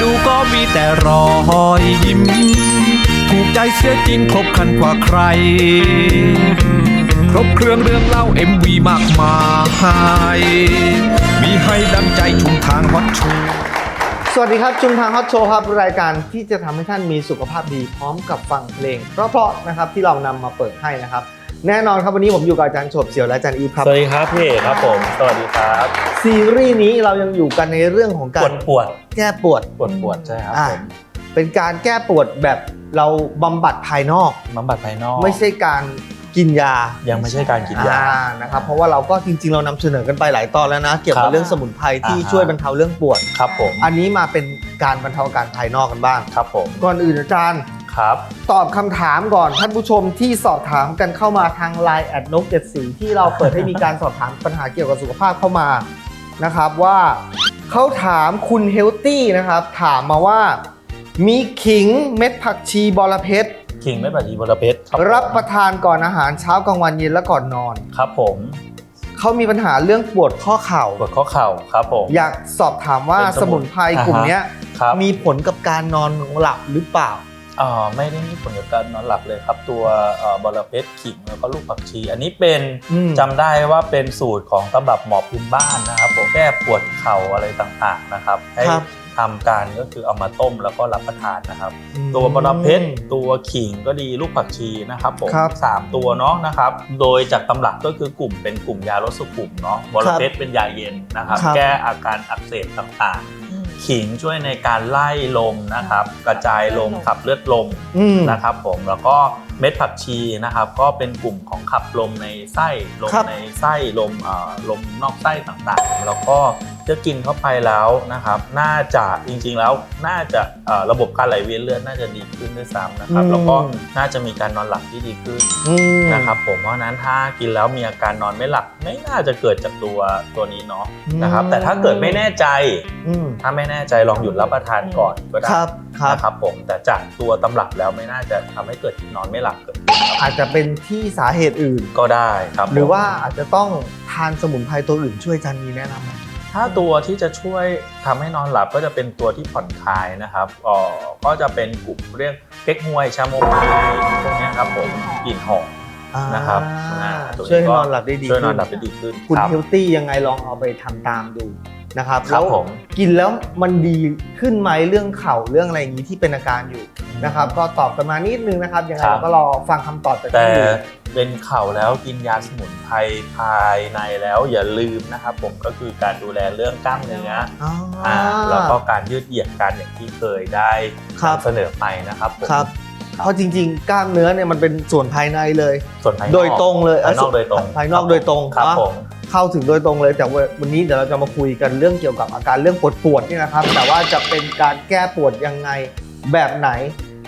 ดูก็มีแต่รอยยิ้ม ถูกใจเสียจริงครบครันกว่าใคร ครบเครื่องเรื่องเล่า MV มากมาย มีให้ดังใจชุมทางฮอตชูสวัสดีครับ ชุมทางฮอตโชว์ครับ รายการที่จะทำให้ท่านมีสุขภาพดีพร้อมกับฟังเพลงเพราะๆนะครับที่เรานำมาเปิดให้นะครับ แน่นอนครับวันนี้ผมอยู่กับอาจารย์โฉบเฉียวและอาจารย์อีฟครับ สวัสดีครับพี่เอกครับผม สวัสดีครับซีรีส์นี้เรายังอยู่กันในเรื่องของปกาวรดปวดแก้ปวดปวดปวดใช่ครับอ่าผมเป็นการแก้ปวดแบบเราบำบัดภายนอก บำบัดภายนอกไม่ใช่การกินยายังไม่ใช่การกินยา อ่นะครับเพราะว่าเราก็จริง ๆ เรานำเสนอกันไปหลายตอนแล้วนะ เกี่ยวคกัรับบเรื่องสมุนไพรที่อ่าฮะ ช่วยบรรเทาเรื่องปวด ครับผมอันนี้มาเป็นการบรรเทาอาการภายนอกกันบ้าง ครับผม ก่อนอื่นอาจารย์ ครับ ตอบคำถามก่อนท่านผู้ชมที่สอบถามกันเข้ามาทาง Line แอดนกเจ็ดสีที่เราเปิดให้มีการสอบถามปัญหาเกี่ยวกับสุขภาพเข้ามานะครับว่าเขาถามคุณเฮลตี้นะครับ ถามมาว่า มีขิงเม็ดผักชีบอระเพ็ดขิงไม่ปัดอีบรเพชรครับรับประทานก่อนอาหารเช้ากลางวันเย็นและก่อนนอน ครับผมเขามีปัญหาเรื่องปวดข้อเข่า ปวดข้อเข่าครับผม อยากสอบถามว่าเป็นสสมุมุนนไพรกลุ่มเนี้ย ครับ มีผลกับการนอนหลับหรือเปล่า อ่าไม่ได้มีผลกับการนอนหลับเลยครับ ตัวเอ่อบรเพชรขิงแล้วก็ลูกผักชี อันนี้เป็นอืมจำได้ว่าเป็นสูตรของตำรับหมอพื้นบ้านนะครับผมแก้ปวดเข่าอะไรต่างๆนะครับให้ครับทำการก็คือเอามาต้มแล้วก็รับประทานนะครับ ตัวบรเพชรตัวขิงก็ดีลูกผักชีนะครับผมครับสามตัวเนาะนะครับ โดยจากตำรับก็คือกลุ่มเป็นกลุ่มยาลดสุขุมเนาะบรเพชรเป็นยาเย็นนะครับครับ แก้อาการอักเสบต่างๆ ขิงช่วยในการไล่ลมนะครับ กระจายลมขับเลือดลมอืม นะครับ ผมแล้วก็เม็ดผักชีนะครับ ก็เป็นกลุ่มของขับลมในไส้ลมครับ ในไส้ลมเอ่อลมนอกไส้ต่างๆ แล้วก็ จะกินเข้าไปแล้วนะครับ น่าจะจริงๆแล้วน่าจะเอ่อระบบการไหลเวียนเลือดน่าจะดีขึ้นด้วยซ้ำนะครับอืมแล้วก็น่าจะมีการนอนหลับที่ดีขึ้นอืมนะครับผมเพราะฉะนั้นถ้ากินแล้วมีอาการนอนไม่หลับไม่น่าจะเกิดจากตัวตัวนี้เนาะนะครับ แต่ถ้าเกิดไม่แน่ใจอืมถ้าไม่แน่ใจลองหยุดรับประทานก่อนก็ได้ครับครับนะครับผมแต่จากตัวตำรับแล้วไม่น่าจะทำให้เกิดนอนไม่หลับเกิดขึ้นครับอาจจะเป็นที่สาเหตุอื่นก็ได้ครับ หรือผมว่าอาจจะต้องทานสมุนไพรตัวอื่นช่วยอาจันมีแนะนำไหม ถ้าตัวที่จะช่วยทำให้นอนหลับก็จะเป็นตัวที่ผ่อนคลายนะครับอ๋อก็จะเป็นกลุ่มเรียกเก๊กฮวยชาโมไมล์พวกเนี้ยครับผมกลิ่นหอมนะครับอ่าอ่าตัวช่วยให้ก็นอนหลับได้ดีช่วยนอนขึ้หลับได้ดีขึ้นคุณรับเฮลตี้ยังไงลองเอาไปทำตามดูนะครับครัแล้บวผมกินแล้วมันดีขึ้นไหมเรื่องเข่าเรื่องอะไรอย่างนี้ที่เป็นอาการอยู่นะครับ ก็ตอบกันมานิดนึงนะครับยังไงครับเราก็รอฟังคำตอบจากแต่ท่านดู เป็นเข่าแล้วกินยาสมุนไพรภายในแล้วอย่าลืมนะครับผมก็คือการดูแลเรื่องกล้ามเนื้ออ๋ออ อ่าแล้วก็การยืดเหยียดกันอย่างที่เคยได้ครับ นำเสนอไปนะครับผมครับ เพราะจริงๆ กล้ามเนื้อเนี่ยมันเป็นส่วนภายในเลย ส่วนภายนอกโดยตรงเลยภายนอกโดยตรงภายนอกโดยตรงครับเนอะผมเข้าถึงโดยตรงเลยแต่ว่าวันนี้เดี๋ยวเราจะมาคุยกันเรื่องเกี่ยวกับอาการเรื่องปวดปวดๆนี่นะครับ แต่ว่าจะเป็นการแก้ปวดยังไงแบบไหน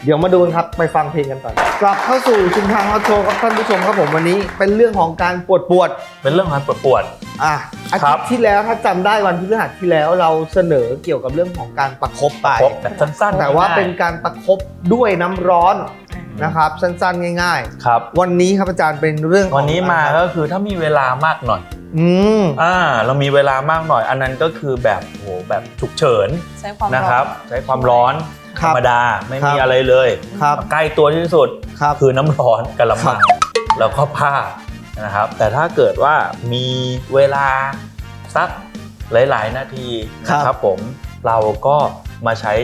เดี๋ยวมาดูกันครับไปฟังเพลงกันก่อนกลับเข้าสู่ชุมทางฮอตโชว์ครับท่านผู้ชมครับผมวันนี้ เป็นเรื่องของการปวดปวดเป็นเรื่องการปวดปวดๆอะอาครัทิตบ ย์ที่แล้วถ้าจำได้วันพฤหัสที่แล้วเราเสนอเกี่ยวกับเรื่องของการประคบไป ครบแบบสั้นๆแต่ว่าง่ยๆเป็นการประคบด้วยน้ำร้อนนะครับ สั้นๆง่าย ครับ ๆ วันนี้ครับอาจารย์เป็นเรื่องของวันนี้มาก็คือถ้ามีเวลามากหน่อย อืมอ่า เรามีเวลามากหน่อย อันนั้นก็คือแบบโหแบบฉุกเฉินใช้ความนะครับ ใช้ความร้อนค ธรัรบรมดาไม่ครัมีบอะไรเลยครับใกล้ตัวที่สุดครับคือน้ำร้อนกระครัมับงแล้วก็ผ้านะครับ แต่ถ้าเกิดว่ามีเวลาสักหลาย ๆ นาทีนะครับผมเราก็มาใช้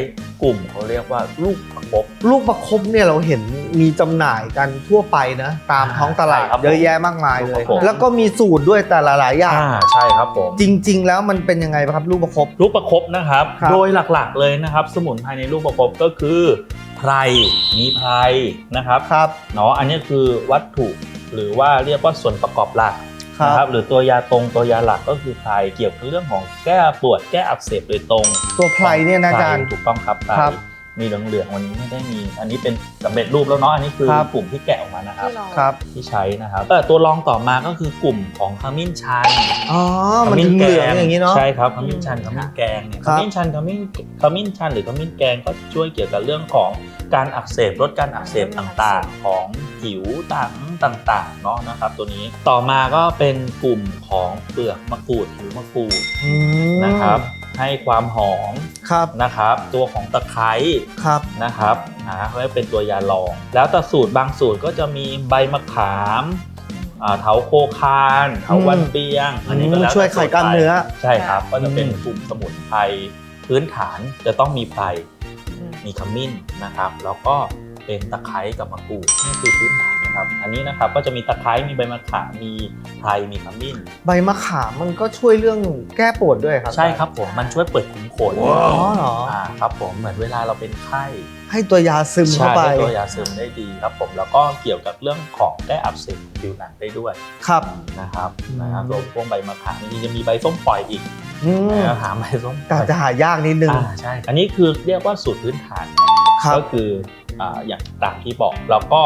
กลุ่มเขาเรียกว่าลูกประคบ ลูกประคบเนี่ยเราเห็นมีจำหน่ายกันทั่วไปนะตามท้องตลาดใช่ครับเยอะแยะมากมายเลย ครับผม แล้วก็มีสูตรด้วยแต่ละหลายอย่างอ่าใช่ครับผม จริง ๆ แล้วมันเป็นยังไงครับ ลูกประคบ ลูกประคบนะครับ ครับโดยหลักๆเลยนะครับ สมุนไพรในลูกประคบก็คือไพรมีไพรนะครับครับ เนาะอันนี้คือวัตถุหรือว่าเรียกว่าส่วนประกอบหลัก ครันะบครับหรือตัวยาตรงตัวยาหลักก็คือไพรเกี่ยวกับเรื่องของแก้ปวดแก้อักเสบโดยตรงตัวไพรเนี่ยนะอาจารย์ ถูกต้องครับไพร ครับ มีเหลืองๆวันนี้ไม่ได้มี อันนี้เป็นสำเร็จรูปแล้วเนาะอันนี้คือครับ กลุ่มที่แกะออกมานะครับ ที่เราครับ ที่ใช้นะครับแต่ตัวรองต่อมาก็คือกลุ่มของขมิ้นชันอ๋อ มันถึงเหลืองอย่างนี้เนาะ ใช่ครับขมิ้นชันขมิ้นแกงเนี่ยคขรับ มิ้นชันขมิ้นขมิ้นชันหรือขมิ้นแกงก็ช่วยเกี่ยวกับเรื่องของการอักเสบลดการอักเสบต่างๆ ของผิวต่างต่างๆเนาะนะครับ ตัวนี้ต่อมาก็เป็นกลุ่มของเปลือกมะกรูดผิวมะกรูด อืม นะครับ ให้ความหอมครับนะครับ ตัวของตะไคร้ครับนะครับนะเขาเรียกเป็นตัวยาลอง แล้วแต่สูตรบางสูตรก็จะมีใบมะขามอ่าเถาโคคานเถาวันเปียง อันนี้ก็แล้วแต่ช่วยไขกล้ามเนื้อ ใช่ครับ ก็จะเป็นอืมกลุ่มสมุนไพรพื้นฐานจะต้องมีไพรอืมมีขมิ้นนะครับ แล้วก็เป็นตะไคร้กับมะกรูดนี่คือพื้นฐาน นะครับ อันนี้นะครับก็จะมีตะไคร้มีใบมะขามมีไพรมีขมิ้นใบมะขามมันก็ช่วยเรื่องแก้ปวดด้วยครับใช่ครับผมมันช่วยเปิดขุมขนอ๋อเหรออ่าครับผมเหมือนเวลาเราเป็นไข้ให้ตัวยาซึมเข้าใช่ไปให้ตัวยาซึมได้ดีครับผมแล้วก็เกี่ยวกับเรื่องของแก้อักเสบผิวหนังได้ด้วยครับนะครับอืมนะครับรวมพวกใบมะขามจริงๆจะมีใบส้มปล่อยอีกอืมนะครับหาใบส้มปแต่ล่อยจะหายากนิดนึงอ่าใช่อันนี้คือเรียกว่าสูตรพื้นฐานเนอะครับก็คืออ่าอย่างตามที่บอกแล้วก็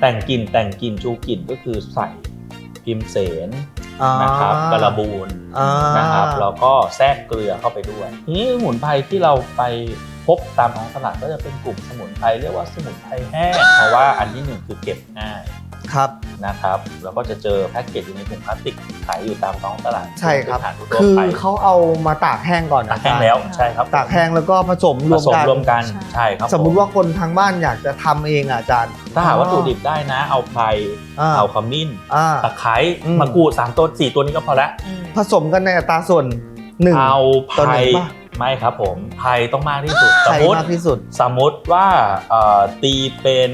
แต่งกลิ่นแต่งกลิ่นชูกลิ่นก็คือใส่พิมเสนอ่านะครับกระบูนอ่านะครับแล้วก็แทรกเกลือเข้าไปด้วยทีนี้สมุนไพรที่เราไปพบตามท้องตลาดก็จะเป็นกลุ่มสมุนไพรเรียกว่าสมุนไพรแห้งเพราะว่าอันที่หนึ่งคือเก็บง่าย ครับ นะครับ แล้วก็จะเจอแพ็กเกจอยู่ในถุงพลาสติกขายอยู่ตามท้องตลาดใช่ครับเป็นอาหารทั่วคือไปเขาเอามาตากแห้งก่อนตานะกแห้งแล้วใช่ครับตากแห้งแล้วก็ผสมรผวมสมกัน รวมกันใช่ใช่ครับสมมุติผว่าคนทางบ้านอยากจะทำเองอะอาจารย์ถ้าหาวัตถุดิบได้นะ เอาไพรอ่าเอาขมิ้นอ่า ตะไคร้อืม มะกรูดสามตัวสี่ตัวนี้ก็พอละอืมผสมกันในอัตราส่วนหนึ่ง เอาไพต่อหรนึ่งป่ะ ไม่ครับผมไพรต้องมากที่สุดสใครมมติมากที่สุด สมมติว่าเอ่อตีเป็น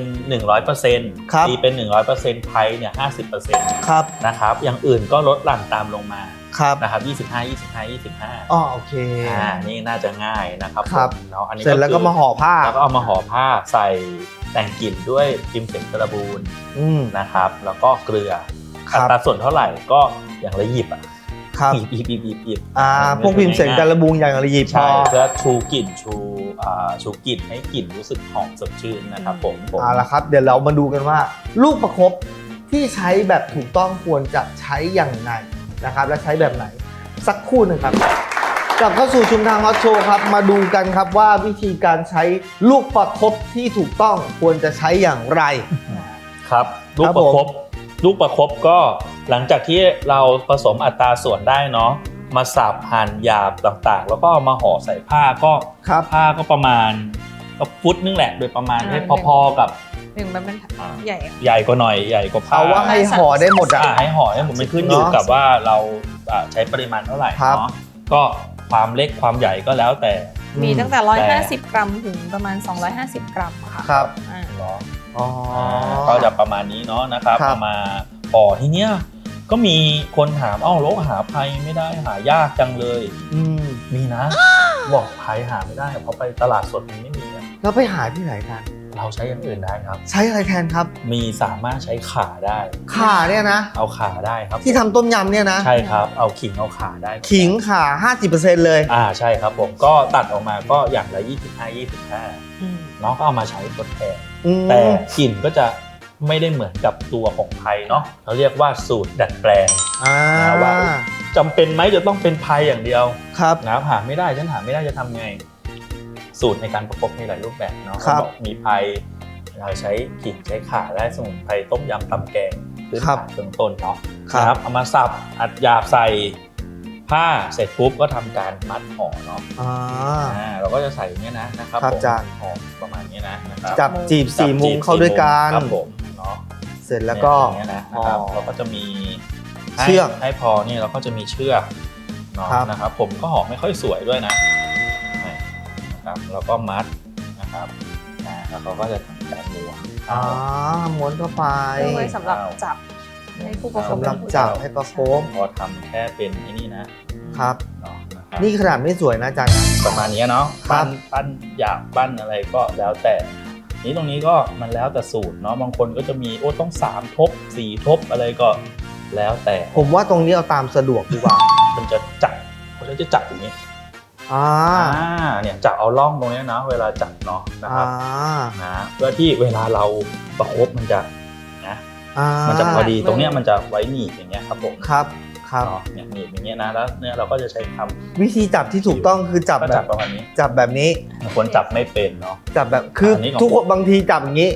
100%ครับตีเป็น 100%ไพรเนี่ย50%ครับนะครับอย่างอื่นก็ลดหลั่นตามลงมาครับนะครับ25 25 25อ๋อโอเคอ่านี่น่าจะง่ายนะครับครับผมเนาะอันนี้เสร็จแล้วก็คือมาห่อผ้าแล้วก็เอามาห่อผ้าใส่แต่งกลิ่นด้วยพิมพ์เสนกระบูนอืมนะครับ แล้วก็เกลือครัอับตราส่วนเท่าไหร่ก็อย่างละหยิบอะ ครับหยิบหยิบหยิบหยิบหยิบอ่าพวกพิมพ์เสียงการระบุงอย่างละเอียดพอใช่เพื่อชูกลิ่นชูอ่าชูกลิ่นให้กลิ่นรู้สึกหอมสดชื่นนะครับผมผมเอาละครับ เดี๋ยวเรามาดูกันว่า ลูกประคบที่ใช้แบบถูกต้องควรจะใช้อย่างไรนะครับ และใช้แบบไหน สักครู่หนึ่งครับกลับเข้าสู่ชุมทางฮอตโชว์ครับ มาดูกันครับว่าวิธีการใช้ลูกประคบที่ถูกต้องควรจะใช้อย่างไร ครับ ลูกครับประผมคบลูกประคบก็ หลังจากที่เราผสมอัตราส่วนได้เนาะมาสับหั่นหยาบต่างๆ แล้วก็เอามาห่อใส่ผ้าก็ครับผ้าก็ประมาณก็ฟุตนึงแหละโดยประมาณอ่าให้พอๆกับหนึ่งมันเป็นใหญ่อะใหญ่กว่าหน่อยใหญ่กว่าผ้าเอาว่าให้ห่อได้หมดอะอ่าให้ห่อให้หมดมันขึ้นอยู่เนอะกับว่าเราอ่าใช้ปริมาณเท่าไหร่ครับเนาะก็ความเล็กความใหญ่ก็แล้วแต่ มีตั้งแต่แต่150 กรัมถึงประมาณ 250 กรัมอะค่ะครับอ่าเนาะอ๋อก็จะประมาณนี้เนาะนะครับครับเอามาห่อทีเนี้ย ก็มีคนถามเอ้าโลกหาภัยไม่ได้หายากจังเลย อืมมีนะบอกภัยหาไม่ได้เพราะไปตลาดสดมันไม่มีอะแล้วไปหาที่ไหนกัน เราใช้อย่างอื่นได้ครับ ใช้อะไรแทนครับ มีสามารถใช้ขาได้ข่าเนี่ยนะ เอาขาได้ครับที่ทำต้มยำเนี่ยนะ ใช่ครับ เอาขิงเอาขาได้ขิงข่า50%เลย อ่าใช่ครับผมก็ตัดออกมาก็อย่างละ25 25อืมเนาะก็เอามาใช้ทดแทน อืมแต่กลิ่นก็จะ ไม่ได้เหมือนกับตัวของไพรเนาะเราเรียกว่าสูตรดัดแปลงอ่านะว่าจำเป็นไหมจะต้องเป็นไพรอย่างเดียวครับ นะหาไม่ได้ฉันหาไม่ได้จะทำไง สูตรในการประกบมีหลายรูปแบบเนาะครับเขาบอกมีไพรเราใช้ขิงใช้ข่าได้สมุนไพรต้มยำตำแกงพื้นครับฐานเบื้องต้นเนาะครับ นะเอามาสับอัดหยาบใส่ผ้าเสร็จปุ๊บก็ทำการมัดห่อเนาะอ่าอ่าเราก็จะใส่อย่างเนี้ยนะนะครับครับผมอาจารย์ ห่อประมาณนี้นะนะครับ จับจีบสี่มุมเข้าด้วยกัน ครับผมเนาะเสร็จแล้วก็เนี่ยอย่างเงี้ยนะนะครับห่อเราก็จะมีให้เชือกให้พอเนี่ยเราก็จะมีเชือกเนาะครับ นะครับ ผมก็ห่อไม่ค่อยสวยด้วยนะนี่นะครับแล้วก็มัดนะครับอ่าแล้วเขาก็จะทำการม้วนอ่าม้วนเข้าไปเพื่อไว้สำหรับจับ ให้ผู้ประคบสำหรับจับให้ประคบพอทำแค่เป็นไอ้นี่นะครับ เนาะนะครับนี่ขนาดไม่สวยนะอาจารย์นะ ประมาณนี้เนาะครัปั้บนปั้นหยาบปั้นอะไรก็แล้วแต่ นี้ตรงนี้ก็มันแล้วแต่สูตรเนาะบางคนก็จะมีโอ้ต้องสามทบสี่ทบอะไรก็แล้วแต่ผมว่าตรงนี้เอาตามสะดวกดีกว่า มันจะจับเขาจะจับอย่างนี้อ่าอ่าเนี่ยจับเอาล่องตรงเนี้ยนะ เวลาจับเนาะนะคอ่ารับนะเพื่อที่เวลาเราประคบมันจะนะอ่ามันจะพอดีตรงเนี้ยมันจะไว้หนีบอย่างเงี้ยครับผมครับ ครับ เนาะเนี่ยหนีบอย่างเงี้ยนะแล้วเนี่ยเราก็จะใช้ควิธีจับที่ถูกต้องคือจับำก็แบจับบประมาณนี้จับแบบนี้บางคนจับไม่เป็นเนาะ จับแบบคืออนนี้ของ ทุกคนบางทีจับอย่างนี้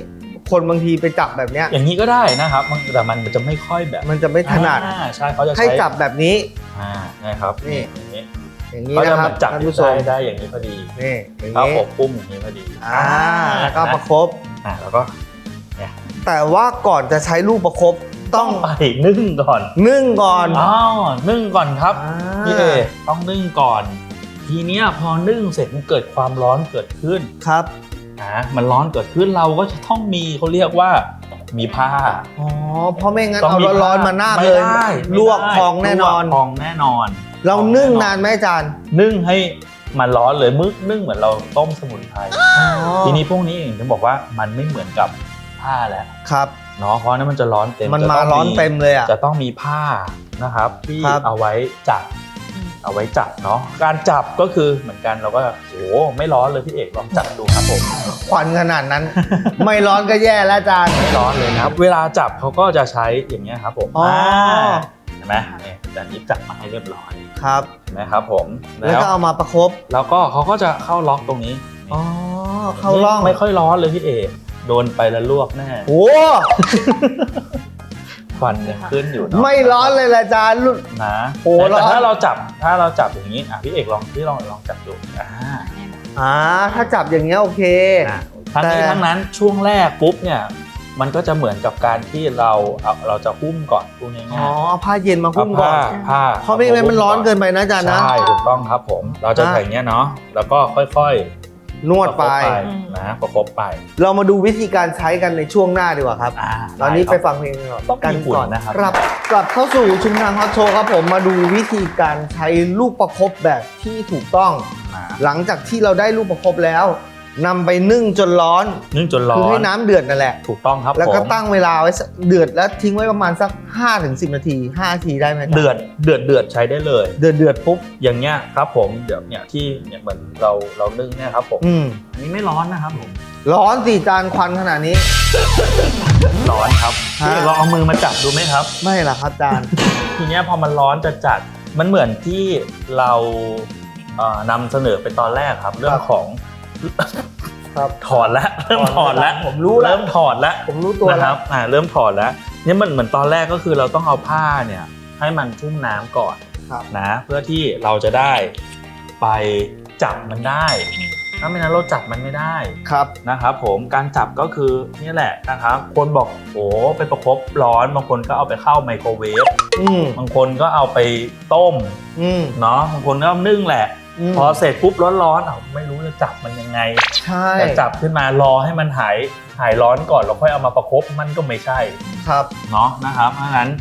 คนบางทีไปจับแบบเนี้ย อย่างนี้ก็ได้นะครับมันแต่มันจะไม่ค่อยแบบมันจะไม่ถนัดอ่าใช่เขาจะให้ใช้จับแบบนี้ อ่านะครับนี่ อย่างนี้อย่างนี้ก็นะจะครัมาบจับท่านอยู่ผู้ชได้มได้อย่างนี้พอดีนี่อย่างครับนี้ผมปุ้มอย่างนี้พอดีอ่าแล้วก็ประคบ อ่าแล้วก็แต่ว่าก่อนจะใช้ลูกประคบ ต้ต้อองงไปนึ่งก่อนนึ่งก่อนอ๋อนึ่งก่อนครับอ่าพี่เอต้องนึ่งก่อน ทีเนี้ยพอนึ่งเสร็จมันเกิดความร้อนเกิดขึ้นครับนะมันร้อนเกิดขึ้นเราก็จะต้องมีเขาเรียกว่ามีผ้าอ๋อเพราะไม่งั้นต้องเอามีร้อนๆมาหน้าเลยไม่ได้ลวกพองแน่นอนลวกพองแน่นอน เรานึ่งนานไหมอาจารย์ นึ่งให้มันร้อนเลยมึกนึ่งเหมือนเราต้มสมุนไพรทีนี้พวกนี้เองถึงบอกว่ามันไม่เหมือนกับผ้าแล้วครับ เนาะเพราะนั้นมันจะร้อนเต็มมันจะมาต้องร้อนเต็มเลยอะจะต้องมีผ้านะครับที่ครับเอาไว้จับอืมเอาไว้จับเนาะการจับก็คือเหมือนกันเราก็โอ้โหไม่ร้อนเลยพี่เอกลองจับดูครับผมควันขนาดนั้น ไม่ร้อนก็แย่แล้วอาจารย์ไม่ร้อนเลยนะครับ เวลาจับเขาก็จะใช้อย่างเงี้ยครับผมอ๋ออ่าเห็นไหมเนี่ยแต่นี้จับมาให้เรียบร้อยครับเห็นไหมครับผมแล้วแล้วก็เอามาประคบแล้วก็เขาก็จะเข้าล็อกตรงนี้อ๋อเข้าร่องไม่ไม่ค่อยร้อนเลยพี่เอก โดนไปแล้วลวกแน่โอ้ควันยังขึ้นอยู่เนาะไม่ร้อนเลยละอาจารย์รุ่นนะโอ้แต่ร้อน ถ้าเราจับถ้าเราจับอย่างนี้อะพี่เอกลองพี่ลองลองจับดูอ่าอ่าถ้าจับอย่างเงี้ยโอเคอะทั้งนี้แต่ ทั้งนั้นช่วงแรกปุ๊บเนี่ย มันก็จะเหมือนกับการที่เราเอาเราจะหุ้มก่อนพูดง่ายๆอ๋อเอาผ้าเย็นมาเอาหุ้มก่อผ้านผ้าเพราะไม่งั้นมันร้อนเกินไปนะอาจารย์นะ ใช่ถูกต้องครับผม เราจะอะใส่อย่างเงี้ยเนาะแล้วก็ค่อย นๆวดไปประคบนะประคบไป เรามาดูวิธีการใช้กันในช่วงหน้าดีกว่าครับ อ่าตอนนี้ด้ไปครับฟังเพลงกันก่อนต้องมีกันฝุ่นก่อนนะครับครับกลับเข้าสู่ชุมทางฮอตโชว์ครับผมมาดูวิธีการใช้ลูกประคบแบบที่ถูกต้องนะหลังจากที่เราได้ลูกประคบแล้ว นำไปนึ่งจนร้อน นึ่งจนร้อคืนให้น้ำเดือดนั่นแหละ ถูกต้องครับแล้วก็ผมตั้งเวลาไว้สักเดือดแล้วทิ้งไว้ประมาณสัก 5-10ถึงนาที5นาทีได้ไหมเดือดเดือดเดือดใช้ได้เลย เดือดเดือดปุ๊บ อย่างเงี้ยครับผมเดี๋ยวเนี่ยที่เนี่ยเหมือนเราเรานึ่งเนี่ยครับผมอืม อันนี้ไม่ร้อนนะครับผมร้อนสี่จานควันขนาดนี้ ร้อนครับฮะ พี่เราเอามือมาจับดูไหมครับ ไม่ล่ะครับอาจารย์ ทีเนี้ยพอมันร้อนจะจัดมันเหมือนที่เราเอ่อนำเสนอไปตอนแรกครับ เรื่องของ ครับ ถอดแล้วเริ่มถอดแล้วผมรู้แล้วเริ่มถอดแล้วผมรู้ตัวนะคแล้รัวบอ่าเริ่มถอดแล้วเนี่ยมันเหมือนตอนแรกก็คือเราต้องเอาผ้าเนี่ยให้มันชุ่มน้ำก่อนครับ นะเพื่อที่เราจะได้ไปจับมันได้ ถ้าไม่นั้นเราจับมันไม่ได้ ครับนะครับผมการจับก็คือนี่แหละนะครับคนบอกโอ้ไปประคบร้อนบางคนก็เอาไปเข้าไมโครเวฟอืมบางคนก็เอาไปต้มอืมเนาะบางคนก็นึ่งแหละม พอเสร็จปุ๊บร้อนๆเอาไม่รู้จะจับมันยังไงใช่แต่จับขึ้นมารอให้มันหายหายร้อนก่อนแล้วค่อยเอามาประคบมันก็ไม่ใช่ครับเนาะนะครับเพราะฉะนั้น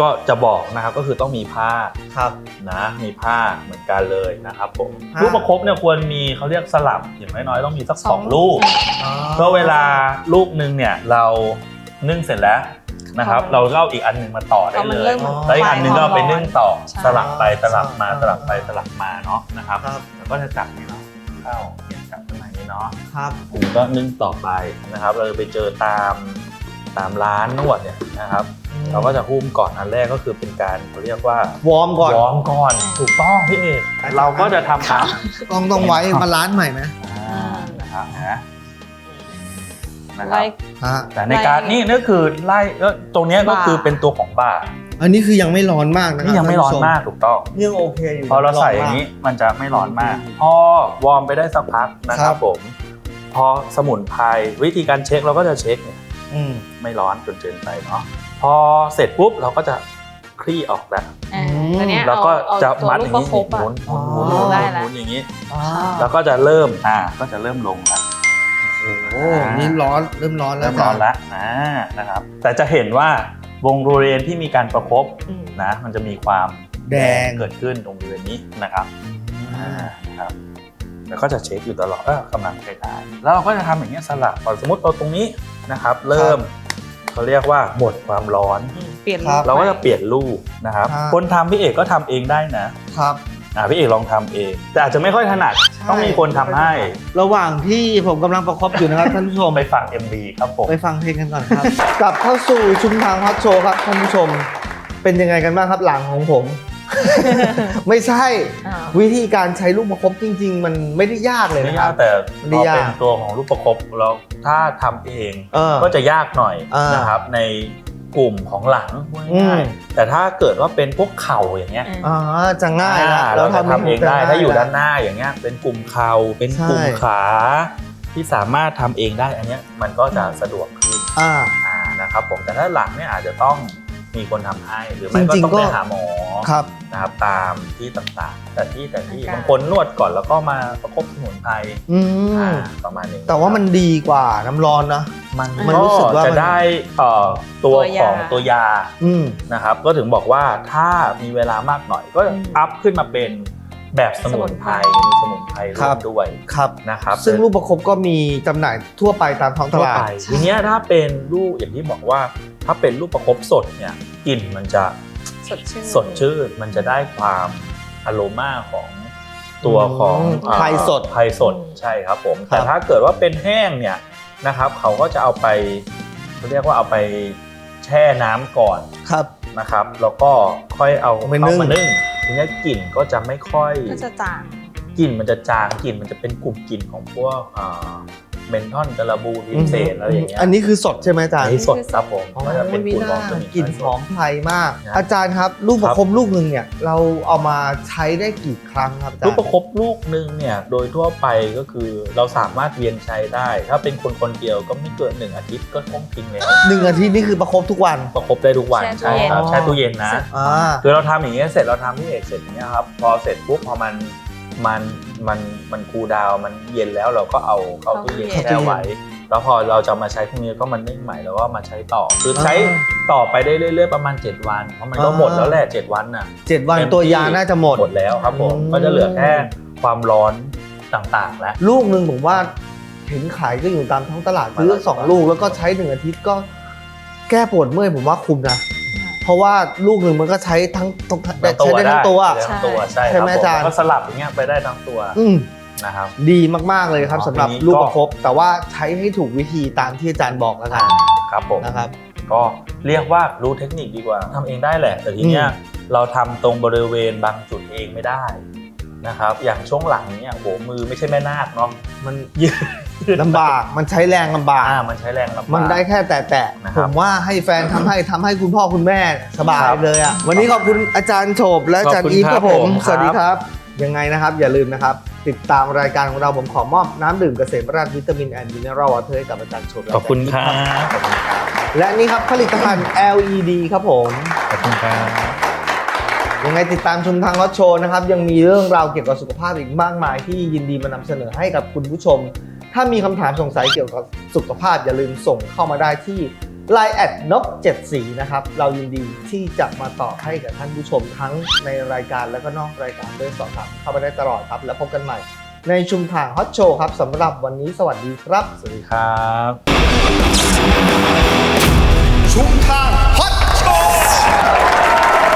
ก็จะบอกนะครับก็คือต้องมีผ้าครับนะมีผ้าเหมือนกันเลยนะครับผมผ้าลูกประคบเนี่ยควรมีเขาเรียกสลับอย่างน้อยๆต้องมีสักสองสองลูกอ๋อเพราะเวลาลูกหนึ่งเนี่ยเรานึ่งเสร็จแล้ว นะครับ เราก็เอาอีกอันหนึ่งมาต่อได้เอามันเลยเริ่มแล้วอีกอันหนึ่งก็เอาไปนึ่งต่อใช่สลับไปสลับมาสลับไปสลับมาเนาะนะครับครับ แล้วก็จะจับนี่เนาะเข้าเนี่ยจับขึ้นมาอย่างนี้เนาะครับผมก็นึ่งต่อไปนะครับ เราจะไปเจอตามตามร้านนวดเนี่ยนะครับเราก็จะหุ้มก่อนอันแรกก็คือเป็นการเขาเรียกว่าวอร์มก่อนวอร์มก่อนถูกต้องพี่เอกเราก็จะทำตามต้องต้องไว้มาล้านใหม่ไหมอ่านะครับนะ นะคไล่รับ ฮะแต่ในการนี่นี่คือไล่ก็ตรงเนี้ยก็คือเป็นตัวของบ่าอันนี้คือยังไม่ร้อนมากนะครันี่ยังไม่ร้อนมากถูกต้องท่นผู้ชมยังโอเคอยู่ พอเราใส่อย่างนี้มันจะไม่ร้อนมาก พอวอร์มไปได้สักพักนะคครัรับบ ผม พอสมุนไพรวิธีการเช็คเราก็จะเช็คเนี่ยอืมไม่ร้อนจนเกินไปเนาะพอเสร็จปุ๊บเราก็จะคลี่ออกแล้วอ่าตัวเนี้ยแล้วก็เอาจะเอาตัวมัดลูอกย่างประนี้คบหอะ มุนหมุนหมุนอ๋อหมุนได้หละมุนอย่างนี้ อ่า แล้วก็จะเริ่มอ่าก็จะเริ่มลงแล้ว โอ้โหนี่ร้อนเริ่มร้อนแล้วเริ่มร้อนแล้วอ่านะครับ แต่จะเห็นว่าวงบริเวณที่มีการประคบอืมนะ มันจะมีความแดงเกิดขึ้นตรงบริเวณนี้นะครับอ่านะครับ แล้วก็จะเช็คอยู่ตลอดเออกำลังใช้ได้แล้วเราก็จะทำอย่างเงี้ยสลับก่อนสมมติเราตรงนี้นะครับ เริ่มเขาเรียกว่าหมดความร้อน อืมเปลี่ยนครับเราก็จะเปลี่ยนลูกนะครับ ครับ คนทำพี่เอกก็ทำเองได้นะ ครับ อ่าพี่เอกลองทำเอง แต่อาจจะไม่ค่อยถนัดใช่ ต้องมีคนทำให้ระหว่างที่ผมกำลังประคบอยู่นะครับ ท่านผู้ชม ไปฟัง MV ครับผม ไปฟังเพลงกันก่อนครับ กลับเข้าสู่ชุมทางฮอตโชว์ครับท่านผู้ชม เป็นยังไงกันบ้างครับหลังของผม ไม่ใช่อ่าวิธีการใช้ลูกประคบจริง ๆ มันไม่ได้ยากเลยไม่นะคยารักบ แต่ไม่พอยาก เป็นตัวของลูกประคบเราถ้าทำเอง เออ ก็จะยากหน่อยอ่านนะครับใน กลุ่มของหลังพูดง่ายอืมๆแต่ถ้าเกิดว่าเป็นพวกเข่าอย่างเงี้ยอ่าจะง่ายละอ่าแล้เราวจะทำเองได้จะถ้าอยู่ละด้านหน้าอย่างเงี้ยเป็นกลุ่มเข่าเป็นกลุ่มใช่ขาที่สามารถทำเองได้อันเนี้ยมันก็จะสะดวกขึ้นอ่าอ่านะครับผมแต่ถ้าหลังเนี่ยอาจจะต้องมีคนทำให้หรือไม่ก็จริงๆต้องไปก็หาหมอครับนะครับตามที่ต่างๆ แต่ที่แต่ที่อาการบางคนนวดก่อนแล้วก็มาประคบสมุนไพรอือ่ามประมาณนี้แต่ว่ามันดีกว่าน้ำร้อนนะ มันมันรู้สึกว่ามันจะได้เอ่อตัวตัวยาของตัวยาอืมนะครับ ก็ถึงบอกว่าถ้ามีเวลามากหน่อยก็อืมอัพขึ้นมาเป็นแบบสมุนไพรสมุนไพรมีสมุนไพรคร่รัวบมด้วยครับนะครับ ซึ่งลูกประคบก็มีจำหน่ายทั่วไปตามท้องตทั่วลาดไปทีเนี้ยถ้าเป็นลูกอย่างที่บอกว่า ถ้าเป็นลูกประคบสดเนี่ยกลิ่นมันจะสดชื่นสดชื่นมันจะได้ความอโรมาของตัวของอืมอ่าไพรสดไพรสดอืมใช่ครับผมครับแต่ถ้าเกิดว่าเป็นแห้งเนี่ย นะครับ เขาก็จะเอาไปเขาเรียกว่าเอาไปแช่น้ำก่อนครับนะครับ แล้วก็ค่อยเอาเอาไปเข้านึ่งมานึ่งทีเนี้ยกลิ่นก็จะไม่ค่อยก็จะจางกลิ่นมันจะจางกลิ่นมันจะเป็นกลุ่มกลิ่นของพวกอ่า เมนทอนกระบูทินเซนอะไรอย่างเงี้ยอันนี้คือสดใช่ไหมอาจารย์อันนี้สดครับผมอ๋อก็จะเป็นมีกลุ่มหขอน้างสมุนไพรกลิ่นหอมไพรมากนะอาจารย์ครับลูกประครับคบลูกหนึ่งเนี่ยเราเอามาใช้ได้กี่ครั้งครับอาจารลูกย์ประคบลูกหนึ่งเนี่ยโดยทั่วไปก็คือเราสามารถเวียนใช้ได้ ถ้าเป็นคนคนเดียวก็ไม่เกินหนึ่งอาทิตย์ก็ต้องทิ้งแล้วหนึ่งอาทิตย์นี่คือประคบทุกวันประคบได้ทุกวันแช่ตู้ใช่ครับเย็นแช่ตู้เย็นนะอ่าคือเราทำอย่างเงี้ยเสร็จเราทำที่เอกเสร็จอย่างเงี้ยครับพอเสร็จปุ๊บพอมัน มันมันมันคูลดาวน์มันเย็นแล้วเราก็เอาเข้าตู้เย็นเข้าตู้เย็นแช่ไว้ แล้วพอเราจะมาใช้พวกนี้ก็มันนึ่งใหม่แล้วก็มาใช้ต่อ คือใช้อ่าต่อไปได้เรื่อยๆประมาณ 7 วัน เพราะมันก็อ่าหมดแล้วแหละ 7 วันน่ะเจ็ดวันเต็มที่ตัวยาน่าจะหมด หมดแล้วครับผมอืมก็จะเหลือแค่ความร้อนต่างๆ แล้ว ลูกหนึ่งผมว่าเห็นขายก็อยู่ตามท้องตลาดซื้อสองลูกแล้วก็ใช้หนึ่งอาทิตย์ก็แก้ปวดเมื่อยผมว่าคุ้มนะ เพราะว่าลูกหนึ่งมันก็ใช้ทั้งทั้งใช้ได้ทั้งตัว ใช้ได้ทั้งตัวใช่ใช่ไหมครับอาจารย์ผมก็สลับอย่างเงี้ยไปได้ทั้งตัวอืมนะครับ ดีมากๆเลยครับอ๋อสำหรับทีนี้ลูกก็ประคบแต่ว่าใช้ให้ถูกวิธีตามที่อาจารย์บอกแล้วกัอ่านครับผมนะครับ ก็เรียกว่ารู้เทคนิคดีกว่าทำเองได้แหละ แต่ทีเนี้ยอืมเราทำตรงบริเวณบางจุดเองไม่ได้ นะครับ อย่างช่วงหลังเนี่ยโหมือไม่ใช่แม่นาคเนาะมันยืดลำบากมันใช้แรงลำบาก อ่ามันใช้แรงลำบาก มันได้แค่แต่แต่นะคผรับมว่าให้แฟนทำให้ทำให้คุณพ่อคุณแม่สบายครับเลยอะวันนี้ขอบคุณอาจารย์โฉบและอาจารย์ขอบคุณอีฟครับผมครับผมสวัสดีครับ ยังไงนะครับ อย่าลืมนะครับ ติดตามรายการของเราผมขอมอบน้ำดื่มเกษมราชวิตามินแอนด์มิเนอรัลวอเตอร์ให้กับอาจารย์โฉบและขอบคุณครัอาจารย์อีฟบขอบคุณครับและนี่ครับผลิตภัณฑ์ LED ครับผม ขอบคุณครับ ยังไงติดตามชมทางรถโชว์นะครับ ยังมีเรื่องราวเกี่ยวกับสุขภาพอีกมากมาย ที่ยินดีมานำเสนอให้กับคุณผู้ชม ถ้ามีคำถามสงสัยเกี่ยวกับสุขภาพอย่าลืมส่งเข้ามาได้ที่ Line แอดนก7สีนะครับ เรายินดีที่จะมาตอบให้กับท่านผู้ชมทั้งในรายการและก็นอกรายการด้วยสอบถามเข้ามาได้ตลอดครับ แล้วพบกันใหม่ ในชุมทางฮอตโชว์ครับสำหรับวันนี้สวัสดีครับ สวัสดีครับ